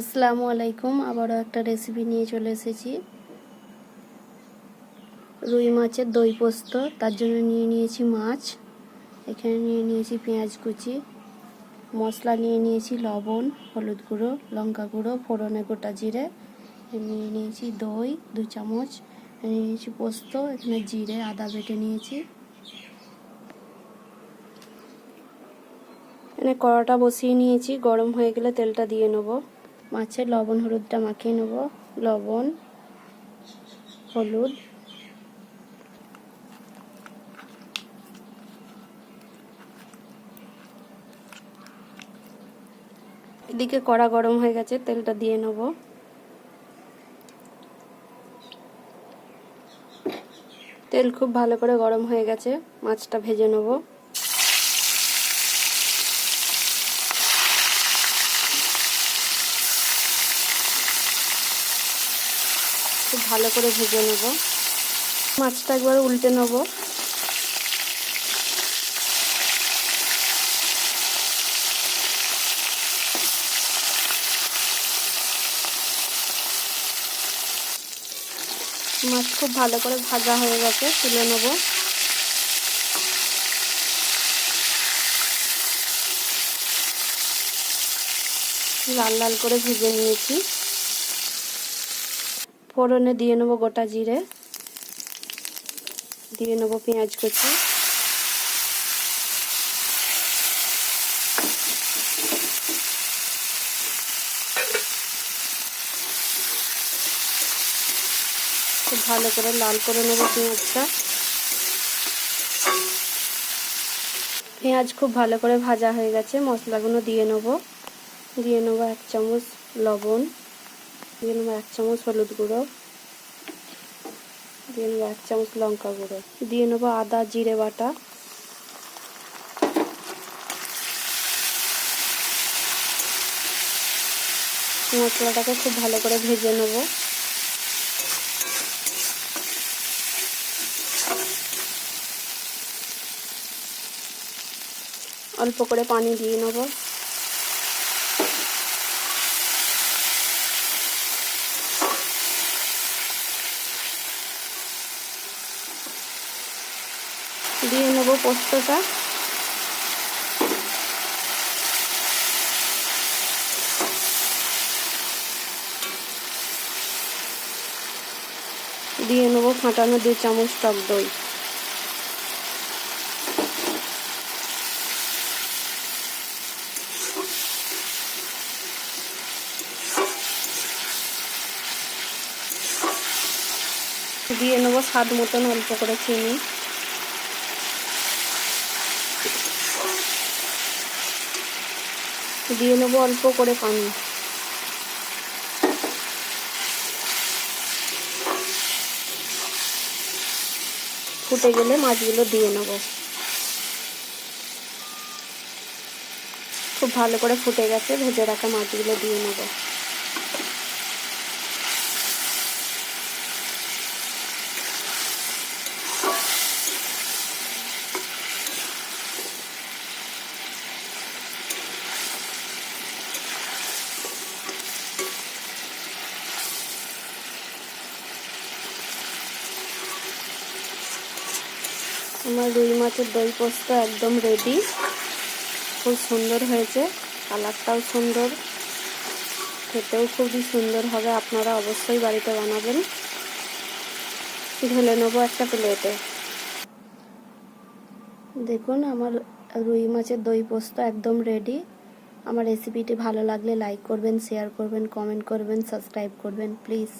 আসসালামু আলাইকুম, আবারও একটা রেসিপি নিয়ে চলে এসেছি। রুই মাছের দই পোস্ত, তার জন্য নিয়ে নিয়েছি মাছ, এখানে নিয়ে নিয়েছি পেঁয়াজ কুচি, মশলা নিয়ে নিয়েছি লবণ, হলুদ গুঁড়ো, লঙ্কা গুঁড়ো, ফোড়নে গোটা জিরে নিয়ে নিয়েছি দই দু চামচ নিয়ে নিয়েছি পোস্ত, এখানে জিরে, আদা বেটে নিয়েছি। এখানে কড়াটা বসিয়ে নিয়েছি, গরম হয়ে গেলে তেলটা দিয়ে নেব। মাছের লবণ, হলুদটা মাখিয়ে নেব। লবণ, হলুদ। এদিকে কড়া গরম হয়ে গেছে, তেলটা দিয়ে নেব। তেল খুব ভালো করে গরম হয়ে গেছে, মাছটা ভেজে নেব। খুব ভালো করে ভেজে নেব। মাছটা একবার উল্টে নেব। মাছ খুব ভালো করে ভাজা হয়ে গেছে, তুলে নেব। লাল লাল করে ভেজে নিয়েছি। ফোড়নে দিয়ে নেব গোটা জিরে। দিয়ে নেব পেঁয়াজ কুচি। খুব ভালো করে লাল করে নেব পেঁয়াজটা। পেঁয়াজ খুব ভালো করে ভাজা হয়ে গেছে, মশলাগুলো দিয়ে নেব। দিয়ে নেব এক চামচ লবণ। দিয়ে নেব এক চামচ হলুদ গুঁড়ো। দিয়ে নেব এক চামচ লঙ্কা গুঁড়ো। দিয়ে নেব আদা, জিরে বাটা। মশলাটাকে খুব ভালো করে ভেজে নেব। অল্প করে পানি দিয়ে নেব। দিয়ে নেব পোস্তটা। দিয়ে নেব ফাটানো দু চামচ টক দই। দিয়ে নেব স্বাদ মতন অল্প করে চিনি। দিয়ে নেব অল্প করে পানি ফুটে গেলে মাছগুলো দিয়ে নেব। খুব ভালো করে ফুটে গেছে, ভেজে রাখা মাছগুলো দিয়ে নেব। আমার রুই মাছের দই পোস্ত একদম রেডি খুব সুন্দর হয়েছে, কালারটাও সুন্দর। খেতেও খুবই সুন্দর হবে, আপনারা অবশ্যই বাড়িতে বানাবেন। ঢেলে নেব একটা প্লেটে দেখুন, আমার রুই মাছের দই পোস্ত একদম রেডি আমার রেসিপিটি ভালো লাগলে লাইক করবেন শেয়ার করবেন কমেন্ট করবেন সাবস্ক্রাইব করবেন প্লিজ